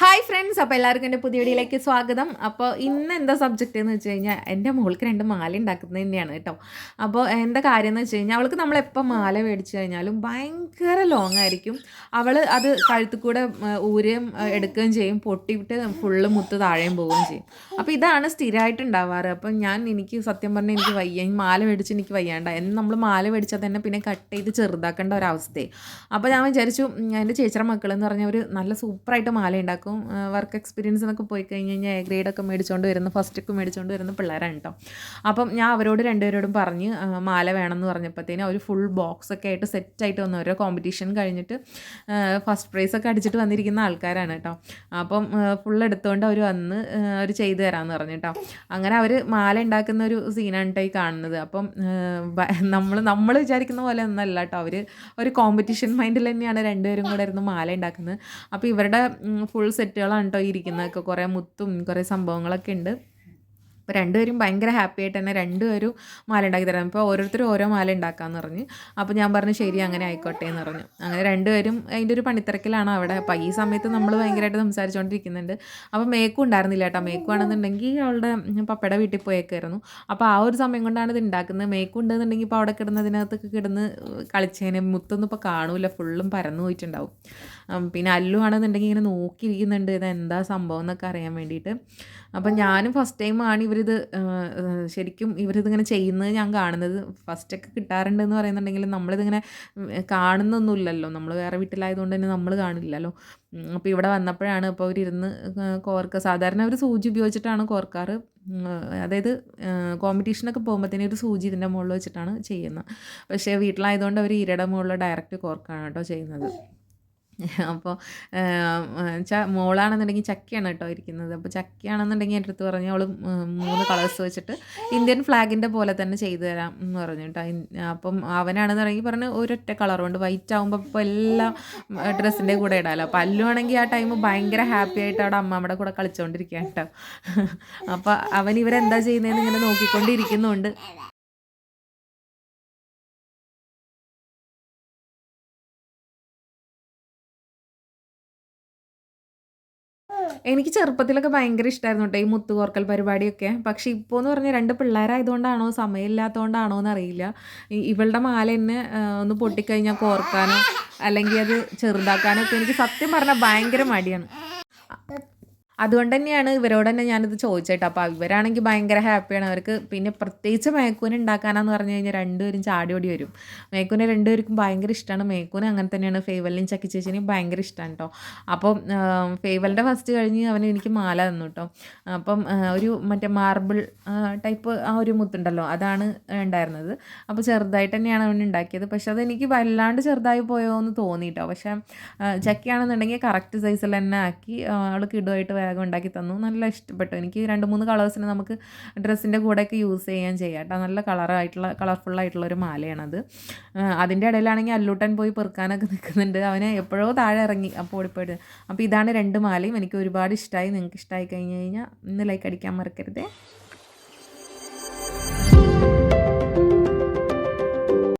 Hi friends അപ്പോൾ എല്ലാവർക്കും എന്റെ പുതിയ വീഡിയോയിലേക്ക് സ്വാഗതം. അപ്പോൾ ഇന്ന് എന്താ സബ്ജക്റ്റ് എന്ന് വെച്ച് കഴിഞ്ഞാൽ എന്റെ മോൾക്ക് രണ്ട് മാല ഉണ്ടാക്കുന്നത് തന്നെയാണ് കേട്ടോ. അപ്പോൾ എന്താ കാര്യം എന്ന് വെച്ച് കഴിഞ്ഞാൽ അവൾക്ക് നമ്മളെപ്പോൾ മാല മേടിച്ച് കഴിഞ്ഞാലും ഭയങ്കര ലോങ് ആയിരിക്കും. അവൾ അത് കഴുത്തിൽ കൂടെ ഊരുകയും എടുക്കുകയും ചെയ്യും. പൊട്ടിയിട്ട് ഫുള്ള് മുത്ത് താഴെയും പോവുകയും ചെയ്യും. അപ്പോൾ ഇതാണ് സ്ഥിരമായിട്ട് ഉണ്ടാവാറ് അപ്പം ഞാൻ എനിക്ക് സത്യം പറഞ്ഞാൽ എനിക്ക് വയ്യ. മാല മേടിച്ച് എനിക്ക് വയ്യാണ്ട. എന്ന് നമ്മൾ മാല മേടിച്ചാൽ തന്നെ പിന്നെ കട്ട് ചെയ്ത് ചെറുതാക്കേണ്ട ഒരവസ്ഥയെ. അപ്പോൾ ഞാൻ വിചാരിച്ചു എന്റെ ചേച്ചിയുടെ മക്കളെന്ന് പറഞ്ഞാൽ ഒരു നല്ല സൂപ്പറായിട്ട് മാല ഉണ്ടാക്കും. വർക്ക് എക്സ്പീരിയൻസ് എന്നൊക്കെ പോയി കഴിഞ്ഞ് കഴിഞ്ഞാൽ എ ഗ്രേഡൊക്കെ മേടിച്ചുകൊണ്ട് വരുന്ന ഫസ്റ്റൊക്കെ മേടിച്ചുകൊണ്ട് വരുന്ന പിള്ളേരാണ് കേട്ടോ അപ്പം ഞാൻ അവരോട് രണ്ടുപേരോടും പറഞ്ഞ് മാല വേണമെന്ന് പറഞ്ഞപ്പോഴത്തേനും അവർ ഫുൾ ബോക്സ് ഒക്കെ ആയിട്ട് സെറ്റായിട്ട് വന്നു ഓരോ കോമ്പറ്റീഷൻ കഴിഞ്ഞിട്ട് ഫസ്റ്റ് പ്രൈസ് ഒക്കെ അടിച്ചിട്ട് വന്നിരിക്കുന്ന ആൾക്കാരാണ് കേട്ടോ അപ്പം ഫുൾ എടുത്തുകൊണ്ട് അവർ വന്ന് അവർ ചെയ്തു തരാമെന്ന് പറഞ്ഞു കേട്ടോ അങ്ങനെ അവർ മാല ഉണ്ടാക്കുന്ന ഒരു സീനാണ് കേട്ടോ ഈ കാണുന്നത്. അപ്പം നമ്മൾ നമ്മൾ വിചാരിക്കുന്ന പോലെ ഒന്നല്ല കേട്ടോ അവർ ഒരു കോമ്പറ്റീഷൻ മൈൻഡിൽ തന്നെയാണ് രണ്ടുപേരും കൂടെ ഇരുന്ന് മാല ഉണ്ടാക്കുന്നത്. അപ്പോൾ ഇവരുടെ ഫുൾ സെറ്റുകളാണ് കേട്ടോ ഇരിക്കുന്നതൊക്കെ. കുറേ മുത്തും കുറേ സംഭവങ്ങളൊക്കെ ഉണ്ട്. അപ്പോൾ രണ്ടുപേരും ഭയങ്കര ഹാപ്പി ആയിട്ട് തന്നെ രണ്ടുപേരും മാല ഉണ്ടാക്കി തരാം. അപ്പോൾ ഓരോരുത്തരും ഓരോ മാല ഉണ്ടാക്കാമെന്ന് പറഞ്ഞ്. അപ്പോൾ ഞാൻ പറഞ്ഞു ശരി അങ്ങനെ ആയിക്കോട്ടെ എന്ന് പറഞ്ഞു. അങ്ങനെ രണ്ടുപേരും അതിന്റെ ഒരു പണിത്തിരക്കിലാണ് അവിടെ. അപ്പോൾ ഈ സമയത്ത് നമ്മൾ ഭയങ്കരമായിട്ട് സംസാരിച്ചുകൊണ്ടിരിക്കുന്നുണ്ട് അപ്പോൾ മേക്കും ഉണ്ടായിരുന്നില്ല കേട്ടോ. മേക്കു ആണെന്നുണ്ടെങ്കിൽ അവളുടെ പപ്പയുടെ വീട്ടിൽ പോയേക്കായിരുന്നു. അപ്പോൾ ആ ഒരു സമയം കൊണ്ടാണ് ഇത് ഉണ്ടാക്കുന്നത്. മേക്കും ഉണ്ടെന്നുണ്ടെങ്കിൽ ഇപ്പോൾ അവിടെ കിടന്നതിനകത്തൊക്കെ കിടന്ന് കളിച്ചതിന് മുത്തൊന്നും ഇപ്പോൾ കാണൂല. ഫുള്ളും പരന്നു പോയിട്ടുണ്ടാവും. പിന്നെ അല്ലു ആണെന്നുണ്ടെങ്കിൽ ഇങ്ങനെ നോക്കിയിരിക്കുന്നുണ്ട്. ഇത് എന്താ സംഭവം എന്നൊക്കെ അറിയാൻ വേണ്ടിയിട്ട്. അപ്പം ഞാനും ഫസ്റ്റ് ടൈമാണ് ഇവരിത് ശരിക്കും ഇവരിതിങ്ങനെ ചെയ്യുന്നത് ഞാൻ കാണുന്നത്. ഫസ്റ്റൊക്കെ കിട്ടാറുണ്ടെന്ന് പറയുന്നുണ്ടെങ്കിലും നമ്മളിതിങ്ങനെ കാണുന്നൊന്നുമില്ലല്ലോ. നമ്മൾ വേറെ വീട്ടിലായതുകൊണ്ട് തന്നെ നമ്മൾ കാണില്ലല്ലോ. അപ്പോൾ ഇവിടെ വന്നപ്പോഴാണ് ഇപ്പോൾ അവരിരുന്ന് കോർക്ക സാധാരണ അവർ സൂചി ഉപയോഗിച്ചിട്ടാണ് കോർക്കാറ്. അതായത് കോമ്പറ്റീഷനൊക്കെ പോകുമ്പോഴത്തേനും ഒരു സൂചി ഇതിന്റെ മുകളിൽ വെച്ചിട്ടാണ് ചെയ്യുന്നത്. പക്ഷേ വീട്ടിലായതുകൊണ്ട് അവർ ഇരയുടെ മുകളിൽ ഡയറക്റ്റ് കോർക്കാണ് കേട്ടോ ചെയ്യുന്നത്. അപ്പോൾ ച മോളാണെന്നുണ്ടെങ്കിൽ ചക്കയാണ് കേട്ടോ ഇരിക്കുന്നത്. അപ്പോൾ ചക്കയാണെന്നുണ്ടെങ്കിൽ എന്റെ അടുത്ത് പറഞ്ഞു അവൾ മൂന്ന് കളേഴ്സ് വെച്ചിട്ട് ഇന്ത്യൻ ഫ്ലാഗിന്റെ പോലെ തന്നെ ചെയ്തു തരാം എന്ന് പറഞ്ഞു കേട്ടോ. അപ്പം അവനാണെന്ന് അവനാണെന്നുണ്ടെങ്കിൽ പറഞ്ഞു ഒരൊറ്റ കളർ വൈറ്റ് ആകുമ്പോൾ ഇപ്പോൾ എല്ലാം ഡ്രസ്സിന്റെ കൂടെ ഇടാമല്ലോ അപ്പോൾ അല്ലുവാണെങ്കിൽ ആ ടൈം ഭയങ്കര ഹാപ്പി ആയിട്ട് അവിടെ അമ്മമ്മയുടെ കൂടെ കളിച്ചുകൊണ്ടിരിക്കുക കേട്ടോ. അപ്പോൾ അവൻ ഇവരെന്താ ചെയ്യുന്നതെന്ന് ഇങ്ങനെ നോക്കിക്കൊണ്ടിരിക്കുന്നുണ്ട്. എനിക്ക് ചെറുപ്പത്തിലൊക്കെ ഭയങ്കര ഇഷ്ടമായിരുന്നു കേട്ടോ ഈ മുത്തുകോർക്കൽ പരിപാടിയൊക്കെ. പക്ഷെ ഇപ്പോൾ എന്ന് പറഞ്ഞാൽ രണ്ട് പിള്ളേരായതുകൊണ്ടാണോ സമയമില്ലാത്തതുകൊണ്ടാണോ എന്നറിയില്ല ഇവളുടെ മാല എന്നെ ഒന്ന് പൊട്ടിക്കഴിഞ്ഞാൽ കോർക്കാനോ അല്ലെങ്കിൽ അത് ചെറുതാക്കാനോ ഒക്കെ എനിക്ക് സത്യം പറഞ്ഞാൽ ഭയങ്കര മടിയാണ്. അതുകൊണ്ട് തന്നെയാണ് ഇവരോട് തന്നെ ഞാനിത് ചോദിച്ചേട്ടോ അപ്പോൾ ഇവരാണെങ്കിൽ ഭയങ്കര ഹാപ്പിയാണ്. അവർക്ക് പിന്നെ പ്രത്യേകിച്ച് മേക്കൂന് ഉണ്ടാക്കാനാന്ന് പറഞ്ഞു കഴിഞ്ഞാൽ രണ്ടുപേരും ചാടിയോടി വരും. മേക്കൂനെ രണ്ടുപേർക്കും ഭയങ്കര ഇഷ്ടമാണ് മേക്കൂന് അങ്ങനെ തന്നെയാണ്. ഫേവലിനും ചക്കി ചേച്ചിനെയും ഭയങ്കര ഇഷ്ടമാണ് കേട്ടോ അപ്പം ഫേവലിന്റെ ഫസ്റ്റ് കഴിഞ്ഞ് അവന് എനിക്ക് മാല തന്നു കേട്ടോ അപ്പം ഒരു മറ്റേ മാർബിൾ ടൈപ്പ് ആ ഒരു മുത്തുണ്ടല്ലോ അതാണ് ഉണ്ടായിരുന്നത്. അപ്പോൾ ചെറുതായിട്ട് തന്നെയാണ് അവൻ ഉണ്ടാക്കിയത്. പക്ഷെ അതെനിക്ക് വല്ലാണ്ട് ചെറുതായി പോയോ എന്ന് തോന്നി കേട്ടോ പക്ഷേ ചക്കിയാണെന്നുണ്ടെങ്കിൽ കറക്റ്റ് സൈസിൽ തന്നെ ആക്കി അവൾക്ക് ഇടുമായിട്ട് വേഗം ഉണ്ടാക്കി തന്നു. നല്ല ഇഷ്ടപ്പെട്ടു. എനിക്ക് രണ്ട് മൂന്ന് കളേഴ്സിന് നമുക്ക് ഡ്രസ്സിന്റെ കൂടെയൊക്കെ യൂസ് ചെയ്യാൻ ചെയ്യാം കേട്ടോ. നല്ല കളറായിട്ടുള്ള കളർഫുള്ളായിട്ടുള്ള ഒരു മാലയാണത്. അതിന്റെ ഇടയിലാണെങ്കിൽ അല്ലൂട്ടൻ പോയി പെറുക്കാനൊക്കെ നിൽക്കുന്നുണ്ട് അവനെ എപ്പോഴോ താഴെ ഇറങ്ങി. അപ്പോൾ ഓടിപ്പോയിട്ട് അപ്പോൾ ഇതാണ് രണ്ട് മാലയും. എനിക്ക് ഒരുപാട് ഇഷ്ടമായി നിങ്ങൾക്ക് ഇഷ്ടമായി കഴിഞ്ഞ് കഴിഞ്ഞാൽ ഇന്ന് ലൈക്ക് അടിക്കാൻ മറക്കരുതേ.